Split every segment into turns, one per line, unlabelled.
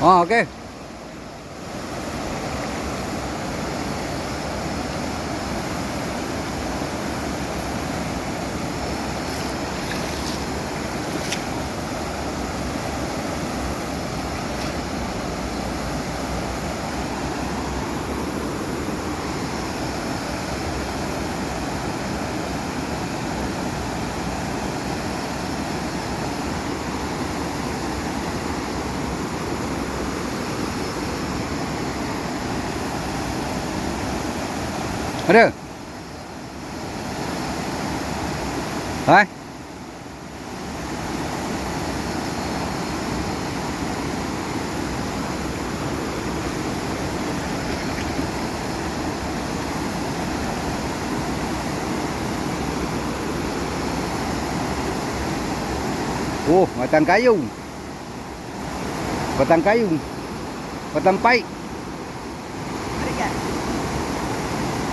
Oh, okey. Ada? Hai? Oh, batang kayu. Batang kayu. Batang paik.
Ada kan?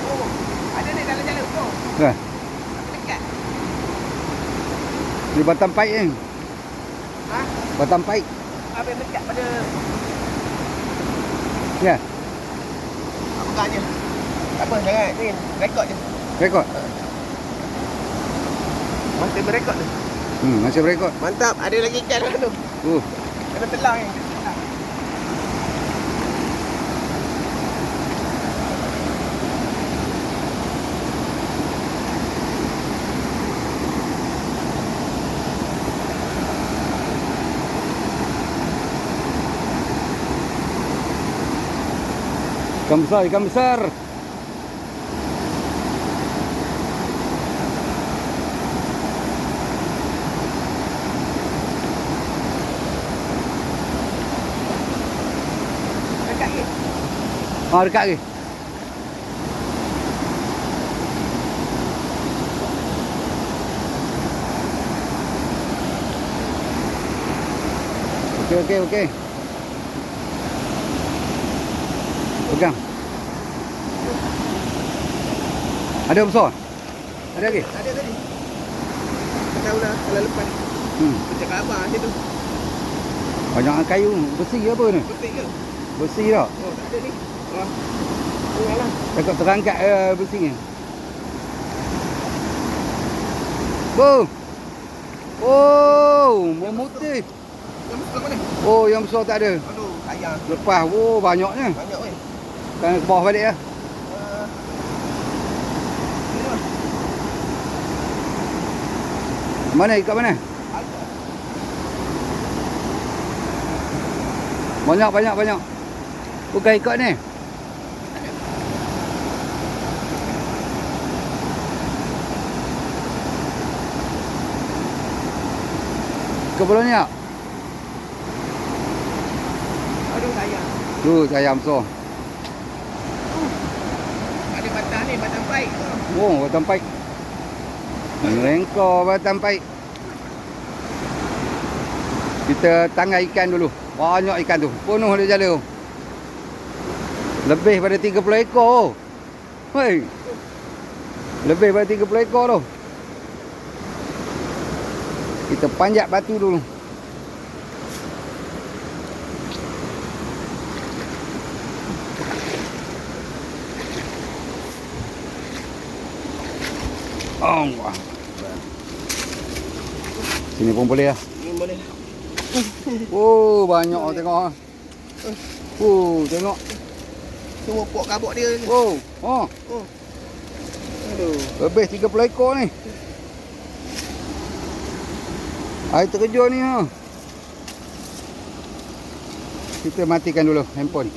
Oh,
Nah,
Dekat.
ni batang paik ni.
Ha?
Batang paik.
Apa yang dekat pada
Ya,
apa katnya? Tak apa, jangan ni rekod je.
rekod.
Masih berekod tu.
Hmm, masih berekod.
Mantap, ada lagi ikan dalam tu.
Uh,
Kena telang ni.
Ikan besar, ikan besar.
Dekat ni.
Ha, dekat lagi. Okey, okey, okey. Pegang. Ada besar? Ada lagi?
Ada tadi. Tak tahu lah kalau lepas ni.
Hmm.
Aku cakap abang macam tu.
Banyak kayu. Besi ke apa ni?
Betul ke?
Besi tak?
Oh, tak ada ni. Oh. Tengah lah.
Terangkat uh, besinya. Boom. Oh, memutih.
Yang besar mana?
Oh, yang besar tak ada.
Aduh, sayang.
Lepas, oh banyaknya.
Banyak weh.
Kan ke bawah balik ya.
Uh.
Mana ikat mana? Banyak, banyak, banyak. Bukan ikat ni. Kepala ni tak?
Aduh, sayang.
Tu sayang besar.
Ada batang ni, batang baik.
Oh, batang paik. Rengkor batang paik. Kita tangan ikan dulu. Banyak ikan tu. Penuh dia jala tu. Lebih pada 30 ekor. Hei. Lebih pada 30 ekor tu. Kita panjat batu dulu. Allah. Sini pun boleh lah.
Ni boleh.
Oh, banyak oh, tengok. ah. Oh, tengok.
Semua pok kabuk dia.
Oh, oh,
Oh. Aduh.
lebih 30 ekor ni. Air terkejut ni ha. Kita matikan dulu handphone.